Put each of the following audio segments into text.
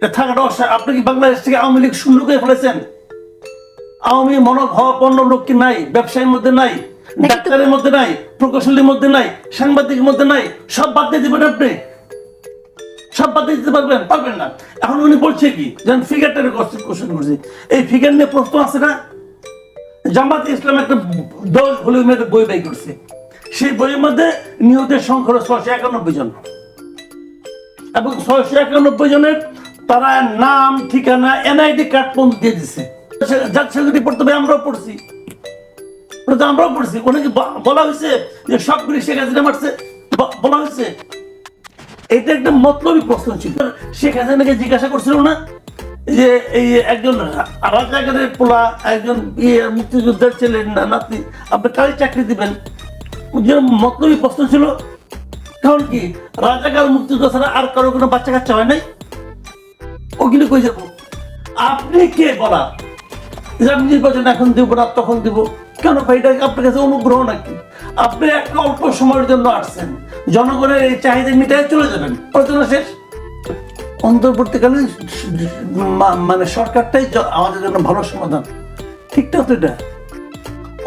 থাকাটা অস্বাভাবিক আপনি কি বাংলাদেশ থেকে আওয়ামী লীগ শূন্য করে ফেলেছেন? আওয়ামী মনোভাবাপন্ন লোক কি নাই? ব্যবসায়ীর মধ্যে নাই ডাক্তারের মধ্যে নাই প্রকৌশলীর মধ্যে নাই সাংবাদিকের মধ্যে নাই সব বাদ দিয়ে দিবেন আপনি। সব বাদ দিতে পারবেন? পারবেন না। এখন উনি বলছে কি যেমন ফিগারটার কোশ্চেন করছি। এই ফিগার নিয়ে প্রশ্ন আছে না? জামাত ইসলাম একটা দশ ভলিউমের একটা বই বাই করছে। সেই বইয়ের মধ্যে নিহতের সংখ্যা হলো ছয়শো একানব্বই জন। এবং ছয়শো একানব্বই জনের তারা নাম, ঠিকানা, এনআইডি কার্ড পর্যন্ত দিয়ে দিচ্ছে জাতীয় সংগঠন পড়তে হবে আমরাও পড়ছি। আমরাও পড়ছি। ওনাকে বলা হয়েছে যে সবগুলি শেখ হাসিনা মারছে। বলা হয়েছে। এটা একটা মতলবী প্রশ্ন ছিল। শেখ হাসিনাকে জিজ্ঞাসা করছিল না যে এই একজন রাজাকারের পোলা, একজন ইয়ে মুক্তিযোদ্ধার ছেলে, না নাতি, আপনি কালে চাকরি দিবেন? মতলবী প্রশ্ন ছিল। কারণ কি? রাজাকার মুক্তিযোদ্ধা ছাড়া আর কারও কোনো বাচ্চা কাচ্চা হয় নাই? ওগুলি কই যাব? আপনি কে বলা? আমি নির্বাচন এখন দিব না তখন দিব। কেন ভাই, এটা আপনার কাছে অনুগ্রহ নাকি? আপনি একটা অল্প সময়ের জন্য আসছেন। জনগণের এই চাহিদা মিটায় চলে যাবেন। আলোচনা শেষ। অন্তর্বর্তীকালীন মানে সরকারটাই আমাদের জন্য ভালো সমাধান। ঠিকঠাক তো এটা?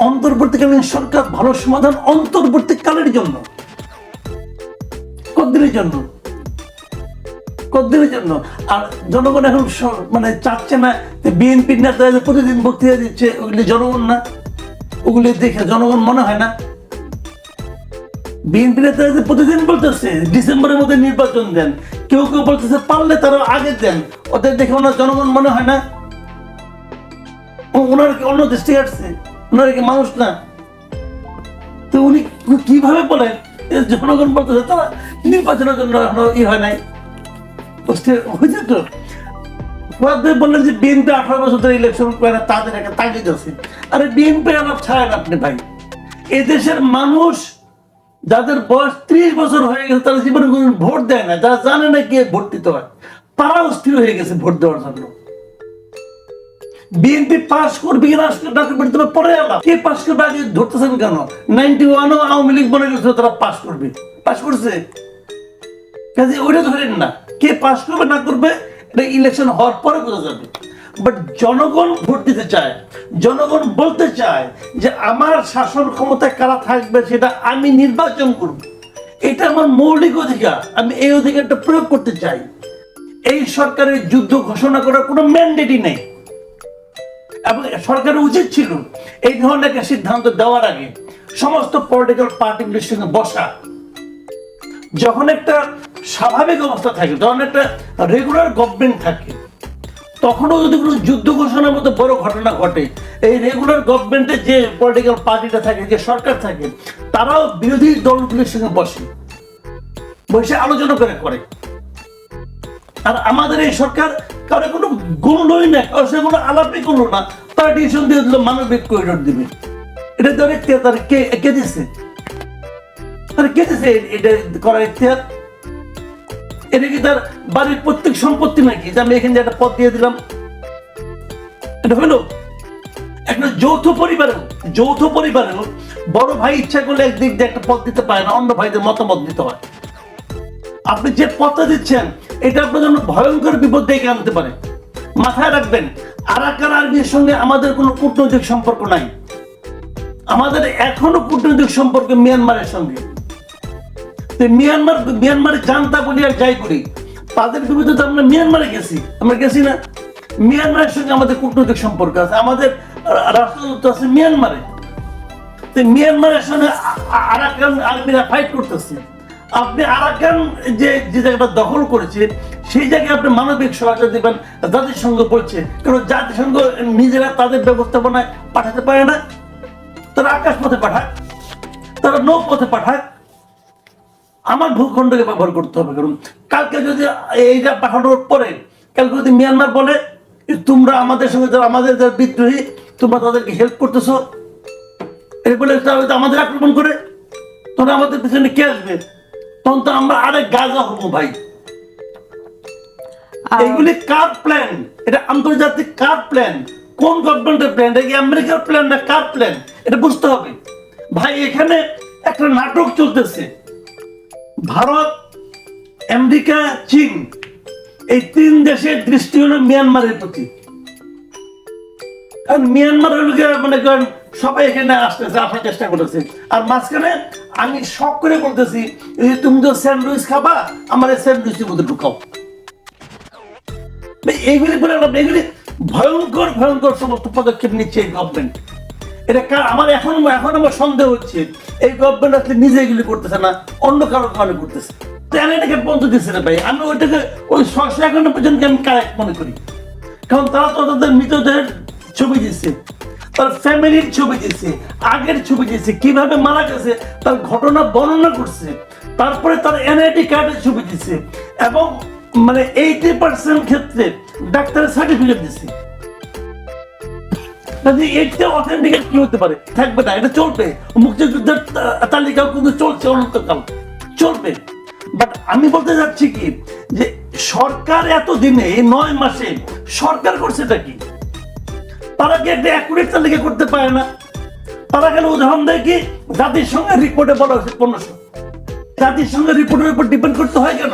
অন্তর্বর্তীকালীন সরকার ভালো সমাধান অন্তর্বর্তীকালের জন্য। কতদিনের জন্য? কতদিনের জন্য। আর জনগণ এখন মানে চাচ্ছে না বিএনপির নেতা প্রতিদিন বক্তৃতা দিচ্ছে, ওগুলি জনগণ না। ওগুলি দেখে জনগণ মনে হয় না। বিএনপি নেতা প্রতিদিন বলতেছে, ডিসেম্বরের মধ্যে নির্বাচন দেন। কেউ কেউ বলতেছে পারলে তারা আগে দেন। ওদের দেখে ওনার জনগণ মনে হয় না। ওনার কি অন্য দৃষ্টি আসছে? ওনার কি মানুষ না? তো উনি কীভাবে বলেন? জনগণ বলতেছে, তারা নির্বাচনের জন্য এখনও ই হয় নাই। বললেন যে বিএনপি আঠারো বছর ধরে ইলেকশন করে, তাদের একটা তাগিদ আছে। আরে বিএনপি ছাড়েন আপনি ভাই। এদেশের মানুষ যাদের বয়স ত্রিশ বছর হয়ে গেছে, তারা জীবনে কোনো ভোট দেয় না। যারা জানে না কে ভোট দিতে হয় হয়ে গেছে ভোট দেওয়ার জন্য। বিএনপি পাস করবে কিনা না করবে তোমার পরে কে পাস করবে, আগে ধরতেছেন কেন? নাইনটি ওয়ানও আওয়ামী লীগ মনে তারা পাস করবে। পাস করছে। কাজে ওইটা ধরেন না। কে পাস করবে, না করবে, এটা ইলেকশন হওয়ার পরে বোঝা যাবে। বাট জনগণ ভোট দিতে চায়, জনগণ বলতে চায় যে আমার শাসন ক্ষমতায় কারা থাকবে সেটা আমি নির্বাচন করব। এটা আমার মৌলিক অধিকার, আমি এই অধিকারটা প্রয়োগ করতে চাই। এই সরকারের যুদ্ধ ঘোষণা করার কোনো ম্যান্ডেটই নেই। এবং সরকারের উচিত ছিল এই ধরনের একটা সিদ্ধান্ত দেওয়ার আগে সমস্ত পলিটিক্যাল পার্টিগুলির সঙ্গে বসা। যখন একটা স্বাভাবিক অবস্থা থাকে যখন একটা রেগুলার গভর্নমেন্ট থাকে, তখনও যদি কোনো যুদ্ধ ঘোষণার মতো বড় ঘটনা ঘটে, এই রেগুলার গভর্নমেন্টে যে পলিটিক্যাল পার্টিটা থাকে, যে সরকার থাকে, তারাও বিরোধী দলগুলির সঙ্গে বসে বসে আলোচনা করে করে। আর আমাদের এই সরকার কারও কোনো গুণই না কারোর সঙ্গে কোনো আলাপই করল না, তারা ডিসিশন দিয়ে দিল, মানবিক করিডোর দিবে। এটা ধরে কে, তার কে কে দিচ্ছে তার কে দিচ্ছে এটা করার ইতিহাস? এটা কি তার বাড়ির প্রত্যেক সম্পত্তি নাকি? যে আমি এখানে একটা পদ দিয়ে দিলাম। এটা হলো একটা যৌথ পরিবারেও যৌথ পরিবারেও বড় ভাই ইচ্ছা করলে একদিক দিয়ে একটা পদ দিতে পারে না, অন্য ভাইদের মতামত দিতে হয়। আপনি যে পথটা দিচ্ছেন, এটা আপনার জন্য ভয়ঙ্কর বিপদ ডেকে আনতে পারে। মাথায় রাখবেন আরাকান আর্মির সঙ্গে আমাদের কোনো কূটনৈতিক সম্পর্ক নাই। আমাদের এখনও কূটনৈতিক সম্পর্ক মিয়ানমারের সঙ্গে। মিয়ানমার, মিয়ানমারে জানতা বলি আর যাই করি। তাদের বিরুদ্ধে তো আমরা মিয়ানমারে গেছি। আমরা গেছি না? মিয়ানমারের সঙ্গে আমাদের কূটনৈতিক সম্পর্ক আছে। আমাদের রাষ্ট্রদূত আছে মিয়ানমারে। মিয়ানমারের সঙ্গে আরাকান আর্মিরা ফাইট করতেছে। আপনি আরাকান যে যে জায়গাটা দখল করেছে, সেই জায়গায় আপনি মানবিক সহায়তা দেবেন, জাতিসংঘ বলছে। কারণ জাতিসংঘ নিজেরা তাদের ব্যবস্থাপনায় পাঠাতে পারে না। তারা আকাশ পথে পাঠায়। তারা নৌ পথে পাঠায়। আমার ভূখণ্ডকে ব্যবহার করতে হবে কারণ কালকে যদি এইটা পাঠানোর পরে কালকে যদি মিয়ানমার বলে তোমরা আমাদের সঙ্গে যারা আমাদের যারা বিদ্রোহী তোমরা তাদেরকে হেল্প করতেছো। এই বলে তারা আমাদের আক্রমণ করে। তখন আমাদের পিছনে কে আসবে? তখন তো আমরা আরেক গাজা হব ভাই। এইগুলি কার প্ল্যান এটা আন্তর্জাতিক কার প্ল্যান কোন গভর্নমেন্টের প্ল্যান এটা কি আমেরিকার প্ল্যান না কার প্ল্যান এটা বুঝতে হবে। ভাই এখানে একটা নাটক চলতেছে। ভারত, আমেরিকা, চীন, এই তিন দেশের দৃষ্টি হলো মিয়ানমারের প্রতি। কারণ মিয়ানমার হলো গিয়ে মনে করেন সবাই এখানে আসতেছে, আসার চেষ্টা করতেছে। আর মাঝখানে আমি শখ করে বলতেছি যে তুমি তো স্যান্ডউইচ খাবা, আমার এই স্যান্ডউইচের মধ্যে ঢুকাও। এইগুলি করে এগুলি ভয়ঙ্কর ভয়ঙ্কর সমস্ত পদক্ষেপ নিচ্ছে এই গভর্নমেন্ট এটা কা- আমার এখন এখন আমার সন্দেহ হচ্ছে। এই গভর্নমেন্ট আসলে নিজে এগুলি করতেছে না, অন্য কারও কারণে করতেছে। এটাকে বন্ধ না ভাই। আমি ওইটাকে ওই ছশো একান্ন আমি কারেক্ট মনে করি। কারণ তারা তো তাদের মৃতদেহের ছবি দিচ্ছে তার ফ্যামিলির ছবি দিচ্ছে আগের ছবি দিচ্ছে কীভাবে মারা গেছে, তার ঘটনা বর্ণনা করছে, তারপরে তার এনআইটি কার্ডের ছবি দিচ্ছে এবং মানে এইটি পার্সেন্ট ক্ষেত্রে ডাক্তারের সার্টিফিকেট দিচ্ছে কাজে এটা অথেন্টিক কি হতে পারে? থাকবে না, এটা চলবে। মুক্তিযুদ্ধের তালিকাও কিন্তু চলছে অনন্তকাল। চলবে। বাট আমি বলতে যাচ্ছি কি, যে সরকার এই নয় মাসে সরকার করছেটা কি? তারা কি একটা অ্যাকুরেট তালিকা করতে পারে না? তারা কেন উদাহরণ দেয় কি, জাতিসংঘের রিপোর্টে বলা হয়েছে পনেরোশো। জাতিসংঘের রিপোর্টের উপর ডিপেন্ড করতে হয় কেন?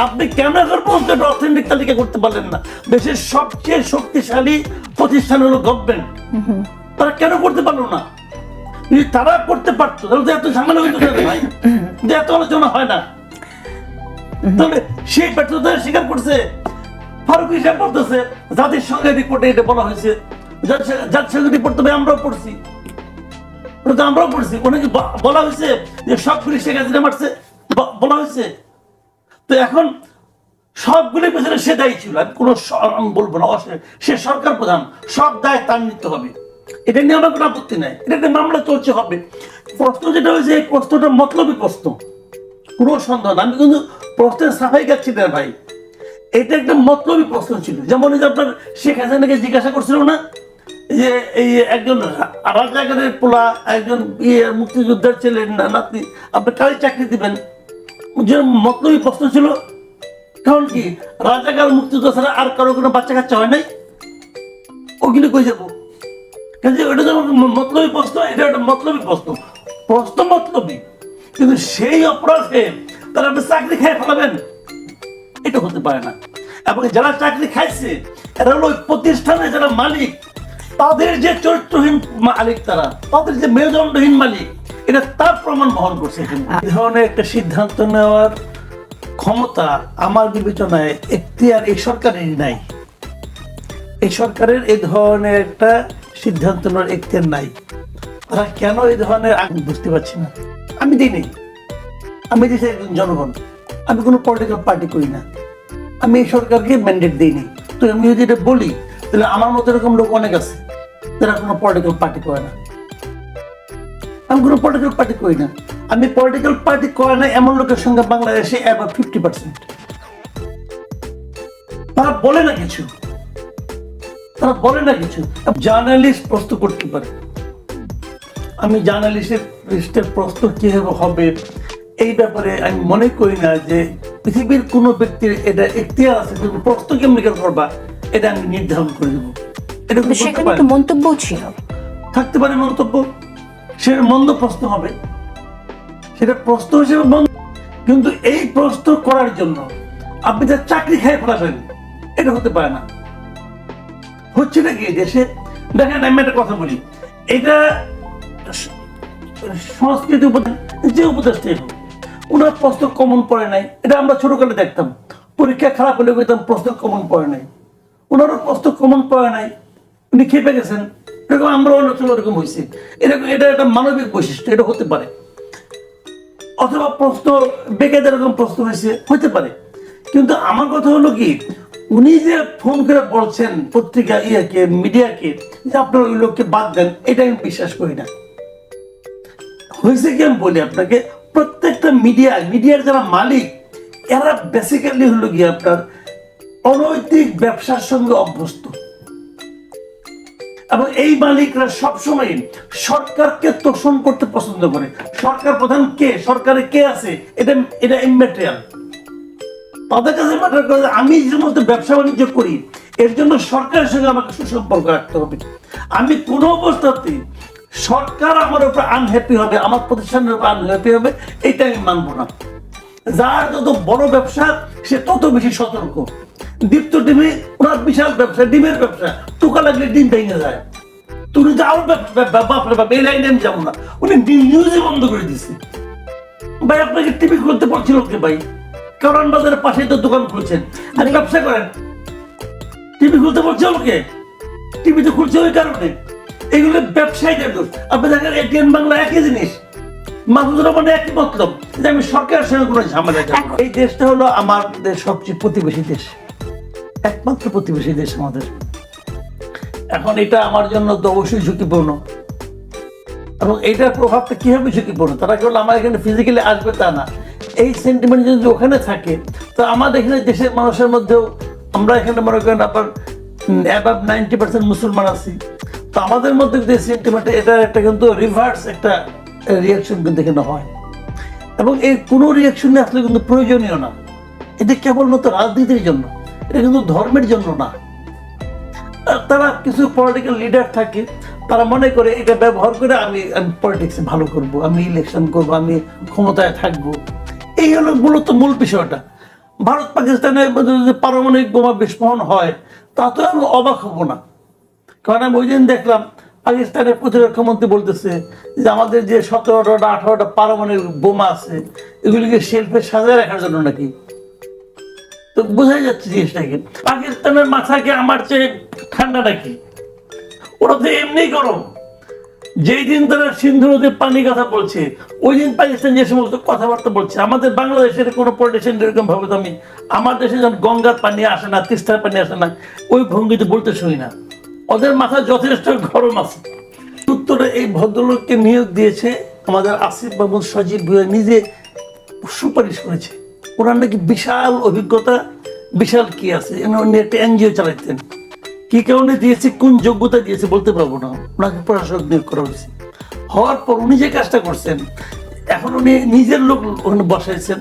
আপনি এখন পর্যন্ত অথেন্টিক তালিকা করতে পারলেন না? দেশের সবচেয়ে শক্তিশালী প্রতিষ্ঠান হলো গভর্নমেন্ট তারা কেন করতে পারল না? যদি তারা করতে পারতো, তাহলে তো এত ঝামেলা হইতো না ভাই? যে এত আলোচনা হয় না। তবে সেই ব্যর্থতা স্বীকার করছে। ফারুক হিসাব জাতির সঙ্গে রিপোর্টে এটা বলা হয়েছে। জাতির- জাতিসংঘের রিপোর্ট তবে আমরাও পড়ছি। আমরাও পড়ছি। বলা হয়েছে যে শেখ হাসিনা মারছে। বলা হয়েছে। তো এখন সবগুলি পেছনে সে দায়ী ছিল। আমি কোনো বলব না সে সরকার প্রধান, সব দায় তার নিতে হবে। এটা নিয়ে আমার কোনো আপত্তি নাই। এটা একটা মামলা চলছে, হবে। প্রশ্ন যেটা হয়েছে, এই প্রশ্নটা মতলবী প্রশ্ন। কোনো সন্দেহ না। আমি কিন্তু প্রশ্নের সাফাই গাচ্ছি না ভাই। এটা একটা মতলবী প্রশ্ন ছিল। যেমন যে আপনার শেখ হাসিনাকে জিজ্ঞাসা করছিল না? যে এই একজন রা- রাজাকারের পোলা, একজন ইয়ে মুক্তিযোদ্ধার ছেলে, না- নাতনি আপনি কারে চাকরি দিবেন? যে প্রশ্ন ছিল, কারণ কি? রাজাকার ছাড়া আর কারও কোনো বাচ্চা কাচ্চা হয় নাই? ওগুলি কই কাজে ওটা যেমন ম- মতলবী প্রশ্ন, এটা একটা মতলবী প্রশ্ন। প্রশ্ন মতলবী। কিন্তু সেই অপরাধে তারা চাকরি খেয়ে ফেলাবেন। এটা হতে পারে না। এবং যারা চাকরি খাইছে, এরা হলো ওই প্রতিষ্ঠানে যারা মালিক, তাদের যে চরিত্রহীন মালিক তারা, তাদের যে মেরুদণ্ডহীন মালিক, এটা তার প্রমাণ বহন করছে এই ধরনের একটা সিদ্ধান্ত নেওয়ার ক্ষমতা আমার বিবেচনায় এখতিয়ার এই সরকারেরই নাই। এই সরকারের এই ধরনের একটা সিদ্ধান্ত নেওয়ার এখতিয়ার নাই। তারা কেন এই ধরনের আমি বুঝতে পারছি না। আমি দিই নেই আমি দেশের একজন জনগণ। আমি কোনো পলিটিক্যাল পার্টি করি না। আমি এই সরকারকে ম্যান্ডেট দিইনি। তো আমি যদি এটা বলি, তাহলে আমার মতো এরকম লোক অনেক আছে তারা কোনো পলিটিক্যাল পার্টি করে না। আমি কোনো পলিটিক্যাল পার্টি করি না। আমি পলিটিক্যাল পার্টি করে না এমন লোকের সঙ্গে বাংলাদেশে অ্যাবাভ ফিফটি পার্সেন্ট তারা বলে না কিছু। তারা বলে না কিছু। জার্নালিস্ট প্রশ্ন করতে পারে। আমি জার্নালিস্টের লিস্টের প্রশ্ন কীভাবে হবে এই ব্যাপারে আমি মনে করি না যে পৃথিবীর কোনো ব্যক্তির এটা এখতিয়ার আছে কিন্তু প্রশ্ন কেমনি করবা এটা আমি নির্ধারণ করে দেবো। এটা। মন্তব্য ছিল। থাকতে পারে মন্তব্য। সে মন্দ প্রশ্ন হবে। সেটা প্রশ্ন হিসেবে মন্দ। কিন্তু এই প্রশ্ন করার জন্য আপনি তার চাকরি খেয়ে ফেলাবেন, এটা হতে পারে না। হচ্ছে নাকি দেশে দেখেন, আমি একটা কথা বলি। এটা সংস্কৃতি যে উপদেশটাই হোক, ওনার প্রশ্ন কমন পড়ে নাই। এটা আমরা ছোটকালে দেখতাম। পরীক্ষা খারাপ হলে বলতাম প্রশ্ন কমন পড়ে নাই। ওনারও প্রশ্ন কমন পড়ে নাই। উনি খেপে গেছেন। এরকম আমরা এরকম হয়েছে। এরকম এটা একটা মানবিক বৈশিষ্ট্য, এটা হতে পারে। অথবা প্রশ্ন এরকম প্রশ্ন হয়েছে, হতে পারে। কিন্তু আমার কথা হলো কি, উনি যে ফোন করে বলছেন পত্রিকা ইয়েকে, মিডিয়াকে, যে আপনার ওই লোককে বাদ দেন, এটা আমি বিশ্বাস করি না। হয়েছে কি আমি বলি আপনাকে, প্রত্যেকটা মিডিয়া, মিডিয়ার যারা মালিক, এরা বেসিক্যালি হলো গিয়ে আপনার অনৈতিক ব্যবসার সঙ্গে অভ্যস্ত। এবং এই মালিকরা সবসময় সরকারকে তোষণ করতে পছন্দ করে। সরকার প্রধান কে? সরকারে কে আছে? এটা এটা ইম্যাটেরিয়াল তাদের কাছে ম্যাটার করে আমি যে সমস্ত ব্যবসা বাণিজ্য করি, এর জন্য সরকারের সঙ্গে আমাকে সুসম্পর্ক রাখতে হবে। আমি কোনো অবস্থাতে সরকার আমার উপর আনহ্যাপি হবে, আমার প্রতিষ্ঠানের উপর আনহ্যাপি হবে, এটা আমি মানবো না। যার যত বড় ব্যবসা, সে তত বেশি সতর্ক। দীপ্ত ডিমে ওনার বিশাল ব্যবসা ডিমের ব্যবসা। টোকা লাগলে ডিম ভেঙে যায়। তুমি যাও বাপরে বাপ এই লাইনে আমি যাব না। উনি নিউজে বন্ধ করে দিচ্ছে ভাই আপনাকে টিভি খুলতে পারছিল কে ভাই? কারণ বাজারের পাশে তো দোকান খুলছেন। আর ব্যবসা করেন। টিভি খুলতে পারছে আমাকে টিভি তো খুলছে ওই কারণে। এগুলো ব্যবসায়ীদের দোষ। আপনি দেখেন এটিএম বাংলা একই জিনিস। মাহমুদুর রহমান একই মতলব। যে আমি সরকারের সঙ্গে কোনো ঝামেলা এই দেশটা হলো আমাদের সবচেয়ে প্রতিবেশী দেশ। একমাত্র প্রতিবেশী দেশ আমাদের। এখন এটা আমার জন্য তো অবশ্যই ঝুঁকিপূর্ণ। এবং এইটার প্রভাবটা কীভাবে ঝুঁকিপূর্ণ? তারা কেবল আমার এখানে ফিজিক্যালি আসবে তা না। এই সেন্টিমেন্ট যদি ওখানে থাকে, তো আমাদের এখানে দেশের মানুষের মধ্যেও আমরা এখানে মনে করেন আপনার অ্যাবাভ নাইনটি পার্সেন্ট মুসলমান আছি। তো আমাদের মধ্যে যে সেন্টিমেন্ট এটা একটা কিন্তু রিভার্স একটা রিয়াকশন কিন্তু এখানে হয়। এবং এই কোনো রিয়াকশন আসলে কিন্তু প্রয়োজনীয় না। এটা কেবলমাত্র রাজনীতির জন্য। এটা কিন্তু ধর্মের জন্য না। তারা কিছু পলিটিক্যাল লিডার থাকে, তারা মনে করে এটা ব্যবহার করে আমি আমি পলিটিক্সে ভালো করব, আমি ইলেকশন করব, আমি ক্ষমতায় থাকব। এই হলো মূলত মূল বিষয়টা। ভারত পাকিস্তানের যদি পারমাণবিক বোমা বিস্ফোরণ হয় তা তো আমি অবাক হব না। কারণ আমি ওই দিন দেখলাম, পাকিস্তানের প্রতিরক্ষা মন্ত্রী বলতেছে যে আমাদের যে সতেরোটা, আঠারোটা পারমাণবিক বোমা আছে, এগুলিকে শেলফে সাজায় রাখার জন্য নাকি তো বোঝাই যাচ্ছে জিনিসটাকে। পাকিস্তানের মাথাকে, আমার চেয়ে ঠান্ডা নাকি ওরা তো এমনি গরম। যেই দিন তারা সিন্ধু নদীর পানি কথা বলছে, ওই দিন পাকিস্তান যে সমস্ত কথাবার্তা বলছে, আমাদের বাংলাদেশের কোনো পলিটিশিয়ান এরকম ভাবে তো আমি আমার দেশে যখন গঙ্গার পানি আসে না, তিস্তার পানি আসে না, ওই ভঙ্গিতে বলতে শুনি না। ওদের মাথা যথেষ্ট গরম আছে। উত্তরে এই ভদ্রলোককে নিয়োগ দিয়েছে আমাদের আসিফ বাবু সজীব ভুয়া নিজে সুপারিশ করেছে। ওনার নাকি বিশাল অভিজ্ঞতা, বিশাল কি আছে? একটা এনজিও চালাইতেন। কি কারণে দিয়েছে, কোন যোগ্যতা দিয়েছে বলতে পারব না। ওনাকে প্রশাসক নিয়োগ করা হয়েছে। হওয়ার পর উনি যে কাজটা করছেন, এখন উনি নিজের লোক ওখানে বসাইছেন।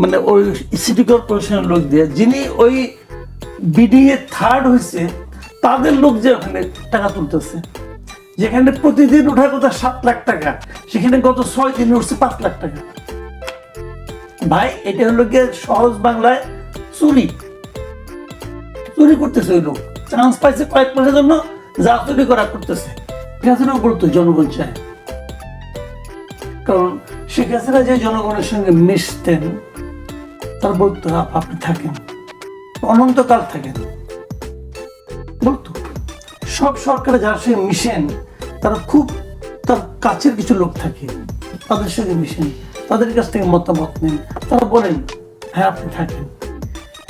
মানে ওই সিটি কর্পোরেশনের লোক দিয়ে। যিনি ওই বিডিং এ থার্ড হয়েছে তাদের লোক যে ওখানে টাকা তুলতেছে। যেখানে প্রতিদিন ওঠার কথা সাত লাখ টাকা, সেখানে গত ছয় দিনে উঠছে পাঁচ লাখ টাকা। ভাই, এটা হলো গিয়ে সহজ বাংলায় চুরি। চুরি করতেছে ওই লোক। চান্স পাইছে কয়েক মাসের জন্য, যা চুরি করা করতেছে। শেখ করতো জনগণ চায়। কারণ শেখ হাসিনা যে জনগণের সঙ্গে মিশতেন, তার বলতো আপনি থাকেন। অনন্তকাল থাকেন। বলতো। সব সরকারে যার সঙ্গে মিশেন, তারা খুব, তার কাছের কিছু লোক থাকে, তাদের সঙ্গে মিশেন। তাদের কাছ থেকে মতামত নেন। তারা বলেন হ্যাঁ আপনি থাকেন।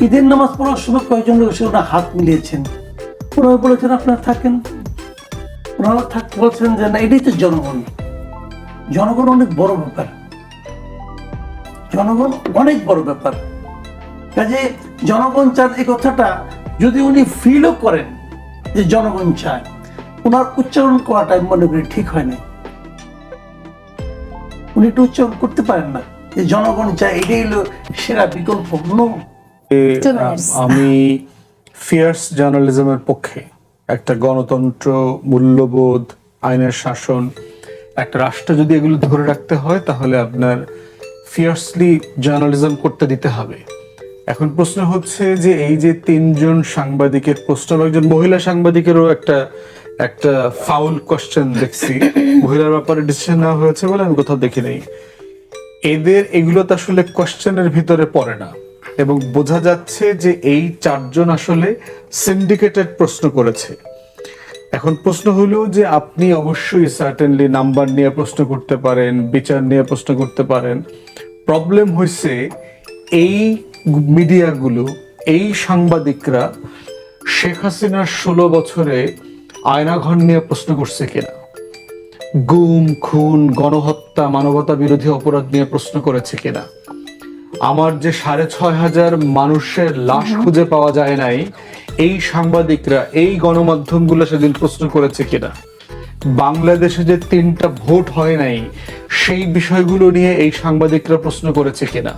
ঈদের নামাজ পড়ার সময় কয়েকজন লোক এসে ওনার হাত মিলিয়েছেন। ওনারা বলেছেন, আপনারা থাকেন। ওনারা থাকতে বলছেন যে, না, এটাই তো জনগণ। জনগণ অনেক বড় ব্যাপার। জনগণ অনেক বড় ব্যাপার। কাজে জনগণ চান এই কথাটা যদি উনি ফিলও করেন যে জনগণ চায়। ওনার উচ্চারণ করাটা আমি মনে করি ঠিক হয় না উনি একটু উচ্চারণ করতে পারেন না। যে জনগণ চায় এটাই হলো সেরা বিকল্প নো। আমি ফিয়ার্স জার্নালিজমের পক্ষে একটা গণতন্ত্র মূল্যবোধ আইনের শাসন একটা রাষ্ট্র যদি এগুলো ধরে রাখতে হয় তাহলে আপনার ফিয়ার্সলি জার্নালিজম করতে দিতে হবে। এখন প্রশ্ন হচ্ছে যে এই যে তিনজন সাংবাদিকের প্রশ্ন একজন মহিলা সাংবাদিকেরও একটা একটা ফাউল কোশ্চেন দেখছি। মহিলার ব্যাপারে ডিসিশন নেওয়া হয়েছে বলে আমি কোথাও দেখি নেই। এদের এগুলো তো আসলে কোশ্চেনের ভিতরে পড়ে না। এবং বোঝা যাচ্ছে যে এই চারজন আসলে সিন্ডিকেটেড প্রশ্ন করেছে। এখন প্রশ্ন হলো যে আপনি অবশ্যই সার্টেনলি নাম্বার নিয়ে প্রশ্ন করতে পারেন, বিচার নিয়ে প্রশ্ন করতে পারেন। প্রবলেম হয়েছে এই মিডিয়াগুলো, এই সাংবাদিকরা শেখ হাসিনার ষোলো বছরে আয়নাঘর নিয়ে প্রশ্ন করছে কিনা গুম খুন গণহত্যা মানবতা বিরোধী অপরাধ নিয়ে প্রশ্ন করেছে কিনা আমার যে সাড়ে ছয় হাজার মানুষের লাশ খুঁজে পাওয়া যায় নাই এই সাংবাদিকরা এই গণমাধ্যমগুলো সেদিন প্রশ্ন করেছে কিনা বাংলাদেশে যে তিনটা ভোট হয় নাই সেই বিষয়গুলো নিয়ে এই সাংবাদিকরা প্রশ্ন করেছে কিনা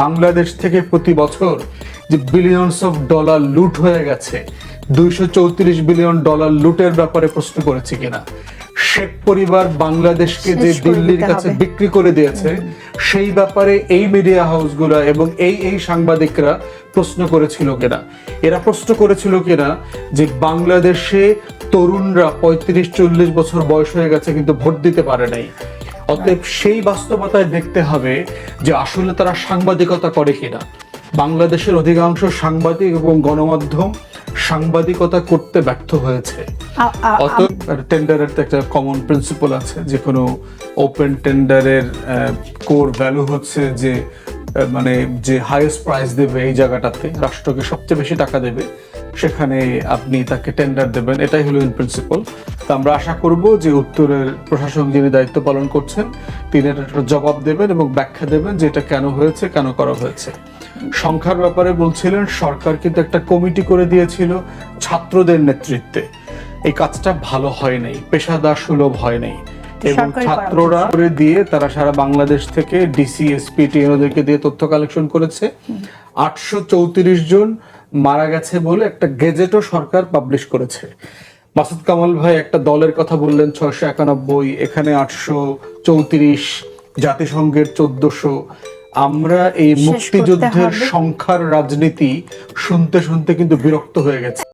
বাংলাদেশ থেকে প্রতি বছর যে বিলিয়নস অফ ডলার লুট হয়ে গেছে। দুইশো চৌত্রিশ বিলিয়ন ডলার লুটের ব্যাপারে প্রশ্ন করেছে কিনা। শেখ পরিবার বাংলাদেশকে যে দিল্লির কাছে বিক্রি করে দিয়েছে সেই ব্যাপারে এই মিডিয়া হাউসগুলো এবং এই এই সাংবাদিকরা প্রশ্ন করেছিল কিনা। এরা প্রশ্ন করেছিল কিনা যে বাংলাদেশে তরুণরা পঁয়ত্রিশ চল্লিশ বছর বয়স হয়ে গেছে কিন্তু ভোট দিতে পারে নাই। অতএব সেই বাস্তবতায় দেখতে হবে যে আসলে তারা সাংবাদিকতা করে কিনা। বাংলাদেশের অধিকাংশ সাংবাদিক এবং গণমাধ্যম সাংবাদিকতা করতে ব্যর্থ হয়েছে। অত টেন্ডারের তো একটা কমন প্রিন্সিপাল আছে যে কোনো ওপেন টেন্ডারের কোর ভ্যালু হচ্ছে যে মানে যে হাইয়েস্ট প্রাইস দেবে এই জায়গাটাতে রাষ্ট্রকে সবচেয়ে বেশি টাকা দেবে সেখানে আপনি তাকে টেন্ডার দেবেন। এটাই হলো ইন প্রিন্সিপাল তো আমরা আশা করব যে উত্তরের প্রশাসক যিনি দায়িত্ব পালন করছেন তিনি একটা জবাব দেবেন এবং ব্যাখ্যা দেবেন যে এটা কেন হয়েছে কেন করা হয়েছে। সংখ্যার ব্যাপারে বলছিলেন সরকার কিন্তু একটা কমিটি করে দিয়েছিল ছাত্রদের নেতৃত্বে। এই কাজটা ভালো হয় নাই পেশাদার সুলভ হয় নাই। এবং ছাত্ররা করে দিয়ে তারা সারা বাংলাদেশ থেকে ডিসি এসপি ওদেরকে দিয়ে তথ্য কালেকশন করেছে। আটশো চৌত্রিশ জন মারা গেছে বলে একটা গেজেটও সরকার পাবলিশ করেছে। মাসুদ কামাল ভাই একটা দলের কথা বললেন ছয়শো একানব্বই এখানে আটশো চৌত্রিশ জাতিসংঘের চোদ্দশো। আমরা এই মুক্তিযুদ্ধের সংখ্যার রাজনীতি শুনতে শুনতে কিন্তু বিরক্ত হয়ে গেছে।